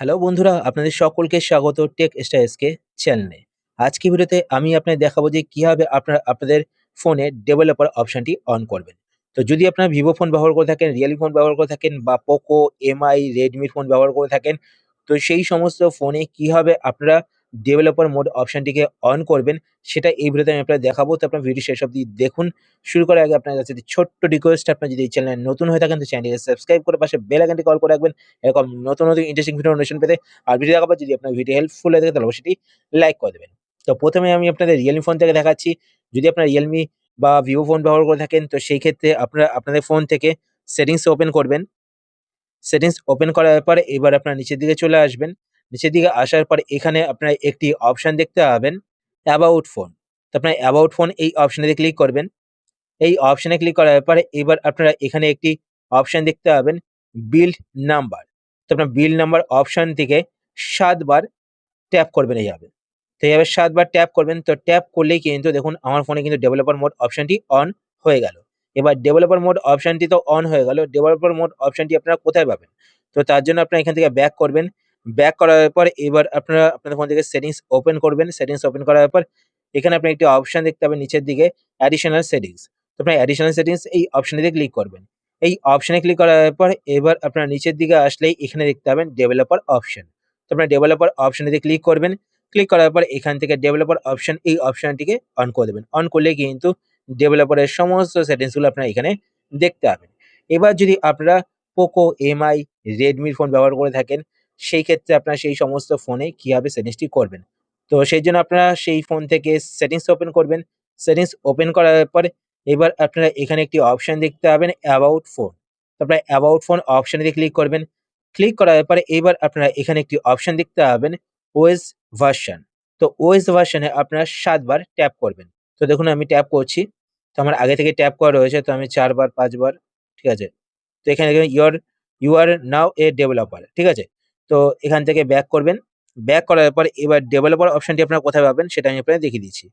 Hello বন্ধুরা, আপনাদের সকলকে স্বাগত টেক স্টাইসকে চ্যানেলে আজকে ভিডিওতে আমি আপনাদের দেখাবো যে কীভাবে আপনারা, আপনাদের ফোনে ডেভেলপার অপশনটি অন করবেন। তো যদি আপনারা ভিভো ফোন ব্যবহার করে থাকেন রিয়েলমি ফোন ব্যবহার করে থাকেন বা পোকো এমআই রেডমি ফোন ব্যবহার করে থাকেন, তো সেই সমস্ত ফোনে কীভাবে আপনারা ডেভেলপার মোড অপশনটিকে অন করবেন, সেটা এই ভিডিওতে আমি আপনাদের দেখাবো। তো আপনার ভিডিও শেষ অবধি দেখুন। শুরু করার আগে আপনার কাছে ছোট্ট রিকোয়েস্ট আপনার যদি এই চ্যানেলে নতুন হয়ে থাকেন, তো চ্যানেলটিকে সাবস্ক্রাইব করে পাশে বেল আইকনটি কল করে রাখবেন। এরকম নতুন নতুন ইন্টারেস্টিং ভিডিও নোটিফিকেশন পেতে আর ভিডিও দেখাবার যদি আপনার ভিডিও হেল্পফুল হয়ে থাকে, তাহলে অবশ্যই লাইক করে দেবেন। তো প্রথমে আমি আপনাদের রিয়েলমি ফোন থেকে দেখাচ্ছি। যদি আপনার রিয়েলমি বা ভিভো ফোন ব্যবহার করে থাকেন, তো সেই ক্ষেত্রে আপনারা, আপনাদের ফোন থেকে সেটিংস ওপেন করবেন। সেটিংস ওপেন করার পরে এবার আপনার নিচের দিকে চলে আসবেন। নিচের দিকে আসার পর এখানে আপনার একটি অপশন দেখতে পাবেন অ্যাবাউট ফোন তো আপনার অ্যাবাউট ফোন এই অপশনে ক্লিক করবেন। এই অপশনে ক্লিক করার পরে এবার আপনারা এখানে একটি অপশন দেখতে পাবেন বিল্ড নাম্বার তো আপনার বিল নাম্বার অপশন থেকে সাতবার ট্যাপ করবেন এইভাবে তো এইভাবে সাতবার ট্যাপ করবেন, তো ট্যাপ করলেই কিন্তু দেখুন আমার ফোনে কিন্তু ডেভেলপার মোড অপশনটি অন হয়ে গেল। এবার ডেভেলপার মোড অপশনটি তো অন হয়ে গেল ডেভেলপার মোড অপশনটি আপনারা কোথায় পাবেন? তো তার জন্য আপনারা এখান থেকে ব্যাক করবেন। ব্যাক করার পর এবার আপনারা, আপনাদের ফোন থেকে সেটিংস ওপেন করবেন। সেটিংস ওপেন করার পর এখানে আপনি একটি অপশন দেখতে পাবেন নিচের দিকে অ্যাডিশনাল সেটিংস তো আপনার অ্যাডিশনাল সেটিংস এই অপশনে ক্লিক করবেন। এই অপশনে ক্লিক করার পর এবার আপনার নিচের দিকে আসলেই এখানে দেখতে পাবেন ডেভেলপার অপশন তো আপনার ডেভেলপার অপশনে দিয়ে ক্লিক করবেন। ক্লিক করার পর এখান থেকে ডেভেলপার অপশন এই অপশনটিকে অন করে দেবেন। অন করলে কিন্তু ডেভেলপারের সমস্ত সেটিংসগুলো আপনারা এখানে দেখতে পাবেন। এবার যদি আপনারা পোকো এমআই রেডমির ফোন ব্যবহার করে থাকেন সেই ক্ষেত্রে আপনারা সেই সমস্ত ফোনে কীভাবে সেটিংসটি করবেন। তো সেই জন্য আপনারা সেই ফোন থেকে সেটিংস ওপেন করবেন। সেটিংস ওপেন করার পরে এবার আপনারা এখানে একটি অপশন দেখতে পাবেন অ্যাবাউট ফোন তারপরে অ্যাবাউট ফোন অপশনে দিয়ে ক্লিক করবেন। ক্লিক করার পরে এবার আপনারা এখানে একটি অপশন দেখতে পাবেন ওএস ভার্সন। তো ওএস ভার্সনে আপনারা সাতবার ট্যাপ করবেন। তো দেখুন আমি ট্যাপ করছি। তো আমার আগে থেকে ট্যাপ করা রয়েছে। তো আমি চারবার, পাঁচবার, ঠিক আছে? তো এখানে your you are now a developer ঠিক আছে? তো এখান থেকে ব্যাক করবেন। ব্যাক করার পর এবার ডেভেলপার অপশনটি আপনারা কোথায় পাবেন সেটা আমি আপনাদের দেখিয়ে দিচ্ছি।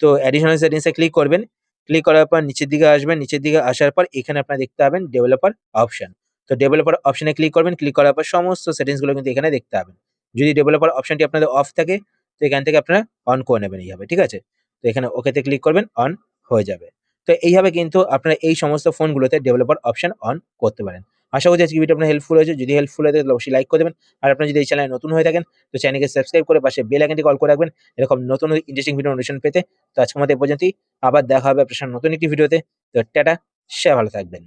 তো অ্যাডিশনাল সেটিংসে ক্লিক করবেন। ক্লিক করার পর নিচের দিকে আসবেন। নিচের দিকে আসার পর এখানে আপনারা দেখতে পাবেন ডেভেলপার অপশন তো ডেভেলপার অপশনে ক্লিক করবেন। ক্লিক করার পর সমস্ত সেটিংসগুলো কিন্তু এখানে দেখতে পাবেন। যদি ডেভেলপার অপশনটি আপনাদের অফ থাকে, তো এখান থেকে আপনারা অন করে নেবেন এইভাবে, ঠিক আছে? তো এখানে ওকেতে ক্লিক করবেন অন হয়ে যাবে। তো এইভাবে কিন্তু আপনারা এই সমস্ত ফোনগুলোতে ডেভেলপার অপশন অন করতে পারেন। আশা করছি আজকে ভিডিও আপনার হেল্পফুল হয়েছে। যদি হেল্পফুল হয়ে থাকে অবশ্যই লাইক করে দেবেন। আর আপনার যদি এই চ্যানেলে নতুন হয়ে থাকেন, তো চ্যানেলকে সাবস্ক্রাইব করে পাশে বেল আইকনটি কল করে রাখবেন। এরকম নতুন ইন্টারেস্টিং ভিডিও অনুষ্ঠান পেতে। তো আজকে আমাদের পর্যন্তই। আবার দেখা হবে আপনার নতুন একটি ভিডিওতে তো। টাটা সে ভালো থাকবেন।